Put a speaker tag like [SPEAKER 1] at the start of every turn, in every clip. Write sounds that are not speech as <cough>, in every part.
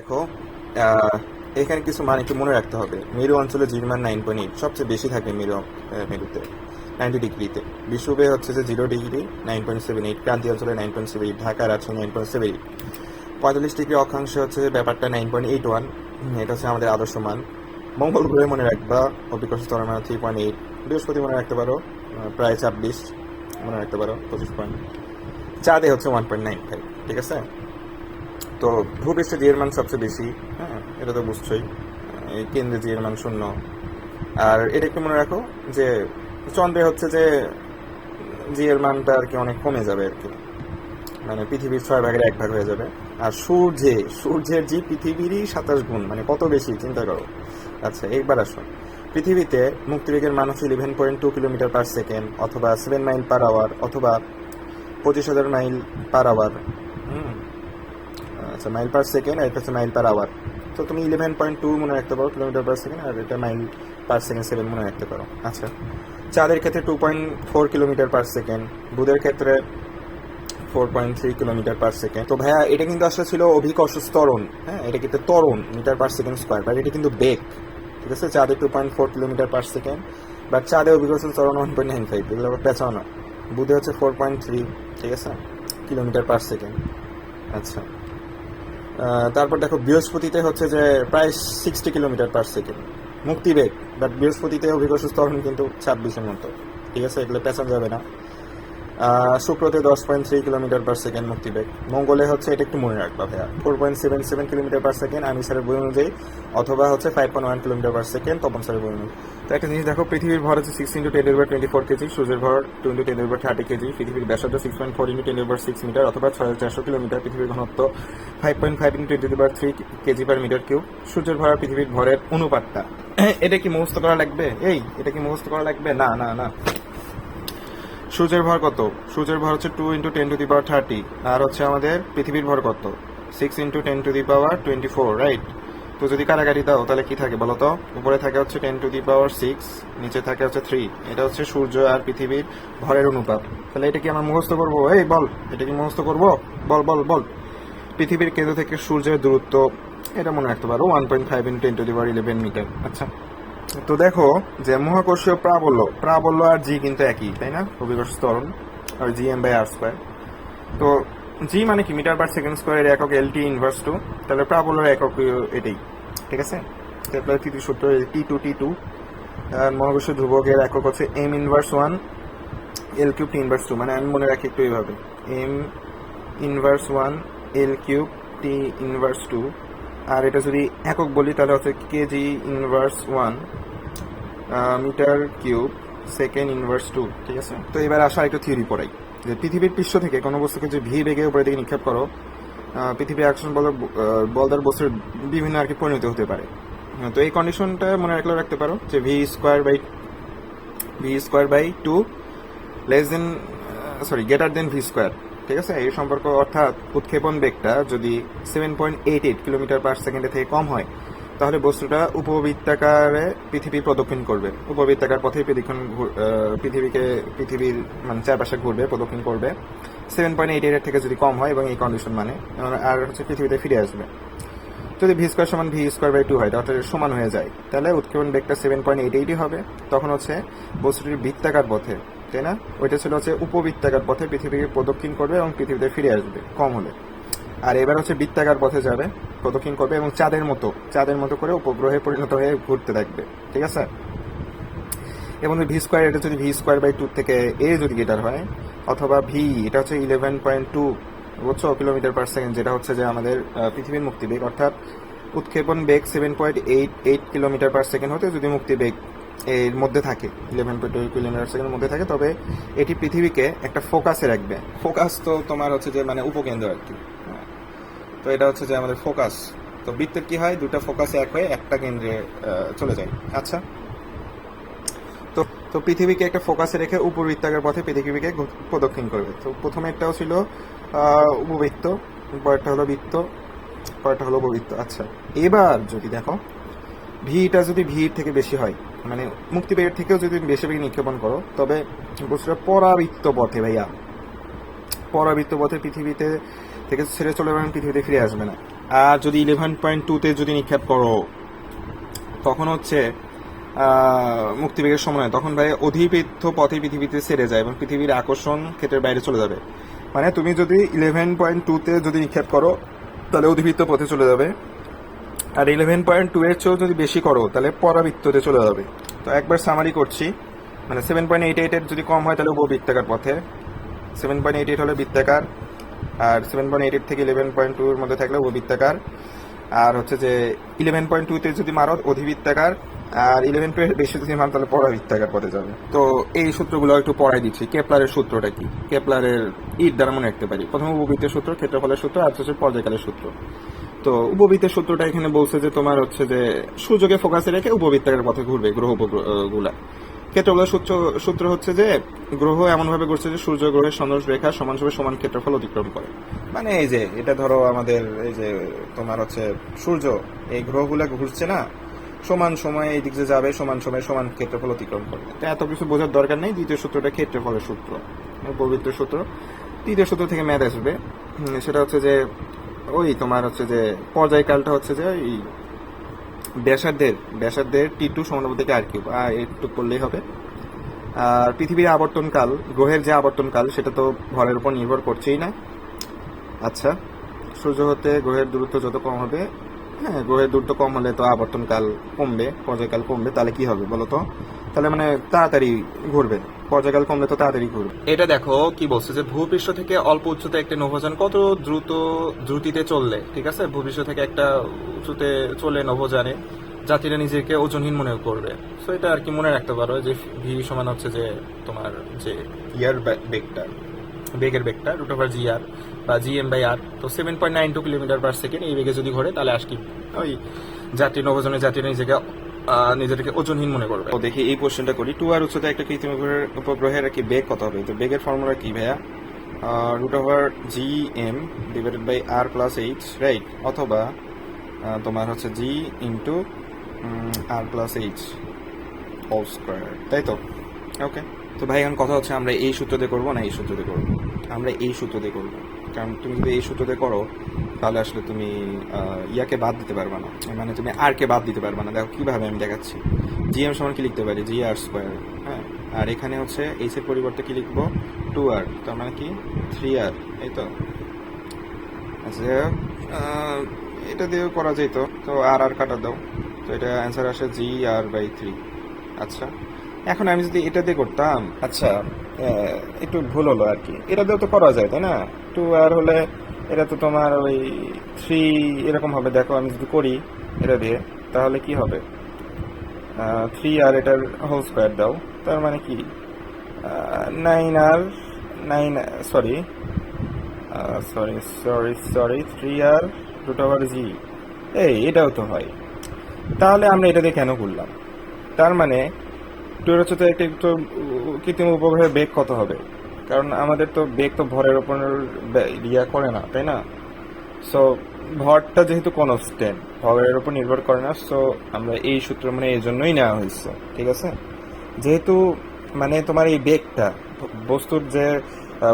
[SPEAKER 1] দেখো এখানে কিছু মান একটু মনে রাখতে হবে? মেরু অঞ্চলে জির মান নাইন পয়েন্ট এইট সবচেয়ে বেশি থাকে মেরু মেরুতে নাইনটি ডিগ্রিতে। বিষুবে হচ্ছে যে zero degree nine point seven eight ক্রান্তি অঞ্চলে nine point seven eight Dhaka Rajshahi nine point seven eight পঁয়তাল্লিশ ডিগ্রি অক্ষাংশে হচ্ছে ব্যাপারটা নাইন পয়েন্ট এইট ওয়ান এটা হচ্ছে আমাদের আদর্শ মান। মঙ্গল গ্রহে মনে রাখবা, অভিকর্ষ স্তরমান থ্রি পয়েন্ট এইট বৃহস্পতি মনে রাখতে পারো প্রায় ছাব্বিশ, মনে রাখতে পারো, পঁচিশ পয়েন্ট চাঁদে হচ্ছে ওয়ান পয়েন্ট নাইন ফাইভ ঠিক আছে? তো ভূপৃষ্ঠে জি এর মান সবচেয়ে বেশি হ্যাঁ এটা তো বুঝছোই। এই কেন্দ্রে জি এর মান শূন্য। আর এটা একটু মনে রাখো যে চন্দ্রে হচ্ছে যে জিয়ের মানটা আর কি অনেক কমে যাবে আর কি। মানে পৃথিবীর ছয় ভাগের এক ভাগ হয়ে যাবে। আর সূর্যে, সূর্যের জি পৃথিবীরই সাতাশ গুণ মানে কত বেশি, চিন্তা করো। আচ্ছা একবার আসো। পৃথিবীতে মুক্তিবেগের মান হচ্ছে eleven point two kilometre per second অথবা সেভেন মাইল পার আওয়ার অথবা পঁচিশ হাজার মাইল পার আওয়ার আচ্ছা মাইল পার সেকেন্ড আর এটা হচ্ছে মাইল পার আওয়ার তো তুমি ইলেভেন পয়েন্ট টু মনে রাখতে পারো কিলোমিটার পার সেকেন্ড আর এটা মাইল পার সেকেন্ড সেভেন মনে রাখতে পারো। আচ্ছা। চাঁদের ক্ষেত্রে two point four kilometre per second বুধের ক্ষেত্রে four point three kilometre per second তো ভাইয়া, এটা কিন্তু আসলে ছিল অভিকর্ষ ত্বরণ হ্যাঁ? এটা কিন্তু ত্বরণ metre per second square but এটা কিন্তু বেগ ঠিক আছে? চাঁদে two point four kilometre per second but চাঁদে অভিকর্ষ ত্বরণ ওয়ান পয়েন্ট নাইন ফাইভ এগুলো আবার পেঁচাও বুধে হচ্ছে ফোর পয়েন্ট থ্রি ঠিক আছে? কিলোমিটার পার সেকেন্ড আচ্ছা। তারপর দেখো, বৃহস্পতিতে হচ্ছে যে প্রায় সিক্সটি কিলোমিটার পার সেকেন্ড মুক্তিবেগ বাট বৃহস্পতিতে অভিকর্ষ স্তরণ কিন্তু ছাব্বিশের মতো। ঠিক আছে, এগুলো পেছন যাবে না। শুক্রতে দশ point three kilometre per second মুক্তিবেগ মঙ্গলে হচ্ছে এটা একটু মনে রাখবা ভাইয়া। Four point seven seven kilometre per second আমি স্যারের বই অনুযায়ী, অথবা হচ্ছে five point one kilometre per second Tapan স্যারের বই অনুযায়ী। তো একটা জিনিস দেখো, পৃথিবীর ভর হচ্ছে সিক্স ইন্টু টেন এর টোয়েন্টি ফোর কেজি সূর্যের ভর টু ইন্টু টেন এর থার্টি কেজি পৃথিবীর ব্যাসার্ধ six point four into ten এর সিক্স মিটার অথবা ছয় চারশো কিলোমিটার পৃথিবীর ঘনত্ব five point five into ten এর three kg per metre cube সূর্যের ভর পৃথিবীর ভরের অনুপাতটা। <clears throat> এটা কি মুখস্থ করা লাগবে? এই, এটা কি মুখস্থ করা লাগবে? না না না। সূর্যের ভর কত? সূর্যের ভর হচ্ছে two into ten to the power thirty আর হচ্ছে আমাদের পৃথিবীর ভর কত? Six into ten to the power twenty four right তো যদি কারাগারি দাও, তাহলে কি থাকে বলো তো? উপরে থাকে হচ্ছে ten to the power six নিচে থাকে হচ্ছে থ্রি এটা হচ্ছে সূর্য আর পৃথিবীর ভরের অনুপাত। তাহলে এটা কি আমরা মুখস্থ করব? এই বল, এটা কি মুখস্থ করব? বল বল বল। পৃথিবীর কেন্দ্র থেকে সূর্যের দূরত্ব, এটা মনে রাখতে পারো one point five into ten to the power eleven metre আচ্ছা। তো দেখো যে মহাকর্ষীয় প্রাবল্য প্রাবল্য আর জি কিন্তু একই, তাই না? অভিকর্ষ ত্বরণ আর G M by R square তো জি মানে কি? মিটার পার সেকেন্ড স্কোয়ারের একক এল টি ইনভার্স টু তাহলে প্রাবল্যের একক এটাই, ঠিক আছে? তারপরে তৃতীয় সূত্র টি টু টি টু আর মহাকর্ষীয় ধ্রুবকের একক হচ্ছে M inverse one L cube T inverse two মানে আমি মনে রাখি একটু এইভাবে। M inverse one L cube T inverse two আর এটা যদি একক বলি তাহলে হচ্ছে kg inverse one metre cube second inverse two ঠিক আছে? তো এবার আসা একটু থিওরি পড়াই। যে পৃথিবীর পৃষ্ঠ থেকে কোনো বস্তুকে যে ভি বেগে উপরে দিকে নিক্ষেপ করো আহ, পৃথিবী আকর্ষণ বল বলদার বস্তুর বিভিন্ন আর কি পরিণত হতে পারে। হ্যাঁ, তো এই কন্ডিশনটা মনে রাখলে রাখতে পারো যে V square by V square by two less than sorry greater than V square ঠিক আছে? এই সম্পর্ক অর্থাৎ উৎক্ষেপণ বেগটা যদি seven point eight eight kilometre per সেকেন্ডে থেকে কম হয়, তাহলে বস্তুটা উপবৃত্তাকারে পৃথিবী প্রদক্ষিণ করবে। উপবৃত্তাকার পথে পৃথিবীক্ষণ ঘুর- পৃথিবীকে, পৃথিবীর মানে চারপাশে ঘুরবে, প্রদক্ষিণ করবে। সেভেন পয়েন্ট এইট এইটের থেকে যদি কম হয় এবং এই কন্ডিশন মানে আর হচ্ছে পৃথিবীতে ফিরে আসবে। যদি ভি স্কোয়ার সমান ভি স্কোয়ার বাই টু হয়, তাহলে সমান হয়ে যায়। তাহলে উৎক্ষেপণ বেগটা সেভেন পয়েন্ট এইট এইটই হবে। তখন হচ্ছে বস্তুটির বৃত্তাকার পথে তাই না? ওইটা ছিল হচ্ছে উপবৃত্তাকার পথে পৃথিবীকে প্রদক্ষিণ করবে এবং পৃথিবীতে ফিরে আসবে, কম হলে। আর এবার হচ্ছে বৃত্তাকার পথে যাবে, প্রদক্ষিণ করবে এবং চাঁদের মতো চাঁদের মতো করে উপগ্রহে পরিণত হয়ে ঘুরতে থাকবে, ঠিক আছে? এবং ভি স্কোয়ার এটা যদি ভি স্কোয়ার বাই টু থেকে এ যদি গেটার হয়, অথবা ভি এটা হচ্ছে ইলেভেন পয়েন্ট টু বুঝছ? কিলোমিটার পার সেকেন্ড যেটা হচ্ছে যে আমাদের পৃথিবীর মুক্তি বেগ অর্থাৎ উৎক্ষেপণ বেগ seven point eight eight kilometre per second হতে যদি মুক্তিবেগ এর মধ্যে থাকে ইলেভেন পয়েন্ট টু কিলোমিটার সেকেন্ডের মধ্যে থাকে, তবে এটি পৃথিবীকে একটা ফোকাসে রাখবে। ফোকাস তো তোমার হচ্ছে যে মানে উপকেন্দ্র আর কি। তো এটা হচ্ছে যে আমাদের ফোকাস তো বৃত্তের কি হয়? দুটো ফোকাসে এক হয়ে একটা কেন্দ্রে চলে যায়। আচ্ছা। তো তো পৃথিবীকে একটা ফোকাসে রেখে উপবৃত্তাকার পথে পৃথিবীকে প্রদক্ষিণ করবে। তো প্রথমে একটাও ছিল উপবৃত্ত, পরেরটা হলো বৃত্ত, পরেরটা হলো উপবৃত্ত। আচ্ছা। এবার যদি দেখো ভিটা যদি ভিড় থেকে বেশি হয় মানে মুক্তিবেগের থেকেও যদি বেশি বেগে নিক্ষেপণ করো, তবে বস্তুটা পরাবৃত্ত পথে ভাইয়া। পরাবৃত্ত পথে পৃথিবীতে থেকে ছেড়ে চলে যাবে পৃথিবীতে ফিরে আসবে না। আর যদি ইলেভেন পয়েন্ট টুতে যদি নিক্ষেপ করো, তখন হচ্ছে মুক্তিবেগের সময় তখন ভাই অধিপেত্য পথে পৃথিবীতে সেরে যায় এবং পৃথিবীর আকর্ষণ ক্ষেত্রের বাইরে চলে যাবে। মানে তুমি যদি ইলেভেন পয়েন্ট টুতে যদি নিক্ষেপ করো, তাহলে অধিবৃত্ত পথে চলে যাবে। আর ইলেভেন পয়েন্ট টু এর চেয়েও যদি বেশি করো, তাহলে পরাবৃত্ততে চলে যাবে। তো একবার সামারি করছি। মানে সেভেন পয়েন্ট এইট এইটের যদি কম হয়, তাহলে উপবৃত্তাকার পথে। সেভেন পয়েন্ট এইট এইট হলে বৃত্তাকার, আর সেভেন পয়েন্ট এইট এইট থেকে ইলেভেন পয়েন্ট টু এর মধ্যে থাকলে উপবৃত্তাকার আর হচ্ছে যে ইলেভেন পয়েন্ট টুতে যদি মারো, অধিবৃত্তাকার, আর ইলেভেন টু বেশি যদি মারো, তাহলে পরাবৃত্তাকার পথে যাবে। তো এই সূত্রগুলো একটু পড়াই দিচ্ছি। কেপলারের সূত্রটা কি? কেপলারের ইট দ্বারা মনে রাখতে পারি। প্রথম উপবৃত্তের সূত্র, ক্ষেত্রফলের সূত্র, আর হচ্ছে পর্যায়কালের সূত্র। তো উপবৃত্তের সূত্রটা এখানে বলছে যে তোমার হচ্ছে যে সূর্যকে ফোকাসে রেখে উপবৃত্তাকার পথে ঘুরবে, গ্রহ উপগ্রহগুলা ক্ষেত্রফলের সূত্র সূত্র হচ্ছে যে গ্রহ এমন ভাবে ঘুরছে যে সূর্য গ্রহের সন্দেশ রেখা সমান সমান সমান ক্ষেত্রফল অতিক্রম করে। মানে এই যে এটা ধরো আমাদের এই যে তোমার হচ্ছে সূর্য, এই গ্রহগুলা ঘুরছে না, সমান সময়ে এই দিক যে যাবে, সমান সময়ে সমান ক্ষেত্রফল অতিক্রম করবে। তো এত কিছু বোঝার দরকার নেই, দ্বিতীয় সূত্রটা ক্ষেত্রফলের সূত্র পবিত্র সূত্র। তৃতীয় সূত্র থেকে ম্যাথ আসবে সেটা হচ্ছে যে ওই তোমার হচ্ছে যে পর্যায়কালটা হচ্ছে যে ওই ব্যাসার্ধের ব্যাসার্ধের টি টু সমানুপাতিক থেকে আর কিউব আর একটু করলেই হবে। আর পৃথিবীর আবর্তনকাল, গ্রহের যে আবর্তনকাল, সেটা তো ভরের উপর নির্ভর করছেই না। আচ্ছা সূর্য হতে গ্রহের দূরত্ব যত কম হবে হ্যাঁ গ্রহের দূরত্ব কম হলে তো আবর্তনকাল কমবে, পর্যায়কাল কমবে, তাহলে কি হবে বলো তো? তাহলে মানে তাড়াতাড়ি ঘুরবে। পর্যায়কাল কমলে তো তাড়াতাড়ি ঘুরবে এটা দেখো কি বলছে যে ভূপৃষ্ঠ থেকে অল্প উচ্চতা একটি নভোযান কত দ্রুত দ্রুতিতে চললে ঠিক আছে? ভূপৃষ্ঠ থেকে একটা উঁচুতে চলে নভোযানে যাত্রীরা নিজেকে ওজনহীন মনে করবে। সো এটা আর কি মনে রাখতে পারো যে ভি সমান হচ্ছে যে তোমার যে ইয়ার বেগটা বেগের বেগটা রুট ওভার জি আর বা জি এম বাই আর তো seven point nine two kilometre per second এই বেগে যদি ঘোরে তাহলে আজকে ওই যাত্রী নভোজনের যাত্রীরা নিজেকে নিজেদেরকে ওজনহীন মনে করবে। তো দেখি এই কোশ্চেনটা করি। টু আর উচ্চতা একটা কৃত্রিম উপগ্রহের- কি বেগ কত হবে? তো বেগের ফর্মুলা কি ভাইয়া? Root over G M divided by R plus H right অথবা তোমার হচ্ছে G into R plus H whole square তাই তো? ওকে তো ভাই, এখন কথা হচ্ছে আমরা এই সূত্র দিয়ে করব না এই সূত্র দিয়ে করব? আমরা এই সূত্র দিয়ে করব। কারণ তুমি যদি এই সূত্র দিয়ে করো তাহলে আসলে তুমি ইয়াকে বাদ দিতে পারবে না। মানে তুমি আর কে বাদ দিতে পারবে না। দেখো, কীভাবে আমি দেখাচ্ছি। জি এম সমান কি লিখতে পারি? জি আর স্কোয়ার হ্যাঁ? আর এখানে হচ্ছে এইচ এর পরিবর্তে কি লিখব? টু আর তার মানে কি? থ্রি আর এই তো। আচ্ছা এটা দিয়েও করা যেত। তো আর আর কাটা দাও। তো এটা অ্যান্সার আসে জি আর বাই থ্রি আচ্ছা এখন আমি যদি এটা দিয়ে করতাম আচ্ছা একটু ভুল হলো আর কি। এটা দিয়েও তো করা যায়, তাই না? টু আর হলে এটা তো তোমার ওই থ্রি এরকম হবে, দেখো আমি যদি করি এটা দিয়ে, তাহলে কি হবে? থ্রি আর এটার হোল স্কোয়ার দাও, তার মানে কি? Nine R nine sorry sorry sorry sorry three R root over G এই, এটাও তো হয়। তাহলে আমরা এটা দিয়ে কেন করলাম তার মানে টুয়ের হচ্ছে একটু কৃত্রিম উপগ্রহের বেগ কত হবে? কারণ আমাদের তো বেগ তো ভরের ওপর ইয়া করে না, তাই না? সো ভরটা যেহেতু কনস্ট্যান্ট ভরের উপর নির্ভর করে না সো আমরা এই সূত্র মানে এই জন্যই নেওয়া হয়েছে, ঠিক আছে? যেহেতু মানে তোমার এই বেগটা, বস্তুর যে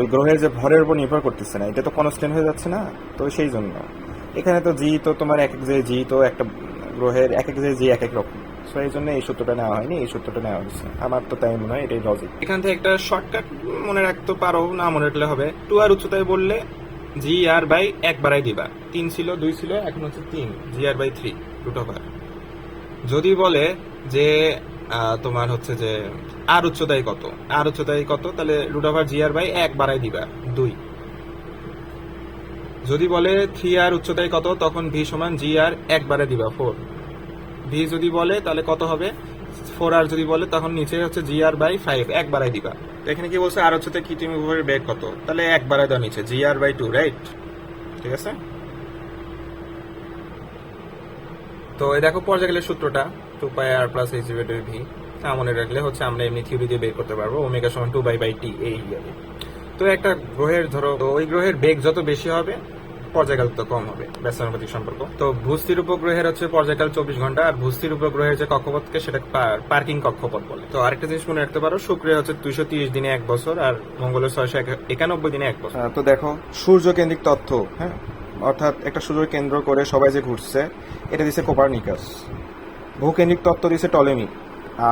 [SPEAKER 1] ওই গ্রহের যে ভরের উপর নির্ভর করতেছে না, এটা তো কনস্ট্যান্ট হয়ে যাচ্ছে না, তো সেই জন্য। এখানে তো জি তো তোমার এক এক যে জি তো একটা গ্রহের এক এক যে জি এক এক রকম। সো এই জন্য এই সূত্রটা নেওয়া হয়নি, এই সূত্রটা নেওয়া হয়েছে। আমার তো তাই মনে হয় এটাই লজিক এখান থেকে একটা শর্টকাট মনে রাখতে পারো, না মনে রাখলে হবে। টু আর উচ্চতায় বললে জি আর বাই এক বাড়াই দিবা। তিন ছিল, দুই ছিল, এখন হচ্ছে তিন। G R by three root over যদি বলে যে তোমার হচ্ছে যে আর উচ্চতায় কত? আর উচ্চতায় কত? তাহলে root over G R by এক বাড়াই দিবা, দুই। যদি বলে থ্রি আর উচ্চতায় কত, তখন ভি সমান জি আর এক বাড়াই দিবা ফোর ভি যদি বলে, তাহলে কত হবে? ফোর আর যদি বলে, তখন নিচে হচ্ছে জি আর বাই ফাইভ এক বাড়াই দিবা। এখানে কি বলছে? আর হচ্ছে কি তুমি উপরের বেগ কত? তাহলে এক বাড়াই দাও নিচে G R by two right ঠিক আছে? তো এই দেখো পর্যায়কালের সূত্রটা two pi R plus H divided V মনে রাখলে হচ্ছে আমরা এমনি থিওরি দিয়ে বের করতে পারব ওমেগা সমান টু বাই বাই টি এই তো একটা গ্রহের, ধরো ওই গ্রহের বেগ যত বেশি হবে পর্যায়কাল তো কম হবে ব্যস্তানুপাতিক সম্পর্ক। তো ভূস্থির উপগ্রহের হচ্ছে পর্যায়কাল চব্বিশ ঘণ্টা, আর ভূস্থির উপগ্রহের যে কক্ষপথকে সেটা পার্কিং কক্ষপথ বলে। তো আরেকটা জিনিস মনে রাখতে পারো, শুক্রে হচ্ছে দুইশো তিরিশ দিনে এক বছর, আর মঙ্গলের ছয়শো একানব্বই দিনে এক বছর। তো দেখো সূর্য কেন্দ্রিক তথ্য হ্যাঁ? অর্থাৎ একটা সূর্য কেন্দ্র করে সবাই যে ঘুরছে, এটা দিছে কোপারনিকাস। ভূকেন্দ্রিক তত্ত্ব দিছে টলেমি,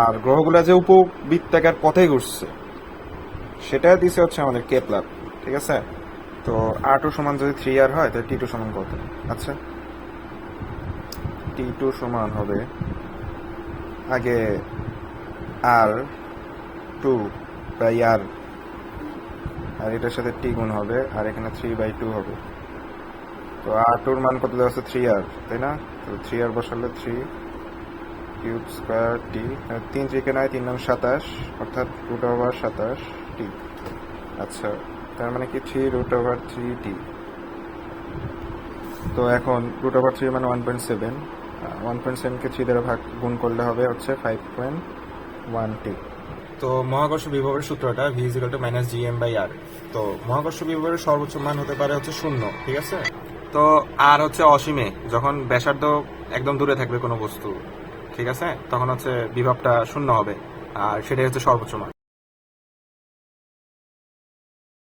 [SPEAKER 1] আর গ্রহগুলো যে উপবৃত্তাকার পথে ঘুরছে, সেটা দিছে হচ্ছে আমাদের কেপলার, ঠিক আছে? তো আর টু সমান যদি থ্রি আর হয়, তাহলে টি টু সমান কত? আচ্ছা। টি টু সমান হবে আগে আর টু বাই আর আর এটার সাথে টি গুণ হবে, আর এখানে থ্রি বাই টু হবে। তো আর টুর মান কত দেওয়া আছে? থ্রি আর তাই না? তো থ্রি আর বসালে থ্রি কিউব স্কোয়ার টি তিন ত্রিকে নয় তিন নাম সাতাশ, অর্থাৎ রুট ওভার সাতাশ টি আচ্ছা। তার মানে কি three root over three T তো এখন রুট ওভার থ্রি মানে one point seven one point সেভেনকে three দ্বারা ভাগ গুণ করলে হবে হচ্ছে ফাইভ পয়েন্ট ওয়ান টি তো মহাকর্ষ বিভবের সূত্রটা V zero to minus G M by R তো মহাকর্ষ বিভবের সর্বোচ্চ মান হতে পারে হচ্ছে শূন্য, ঠিক আছে? তো আর হচ্ছে অসীমে, যখন ব্যাসার্ধ একদম দূরে থাকবে কোনো বস্তু, ঠিক আছে? তখন হচ্ছে বিভবটা শূন্য হবে, আর সেটাই হচ্ছে সর্বোচ্চ মান।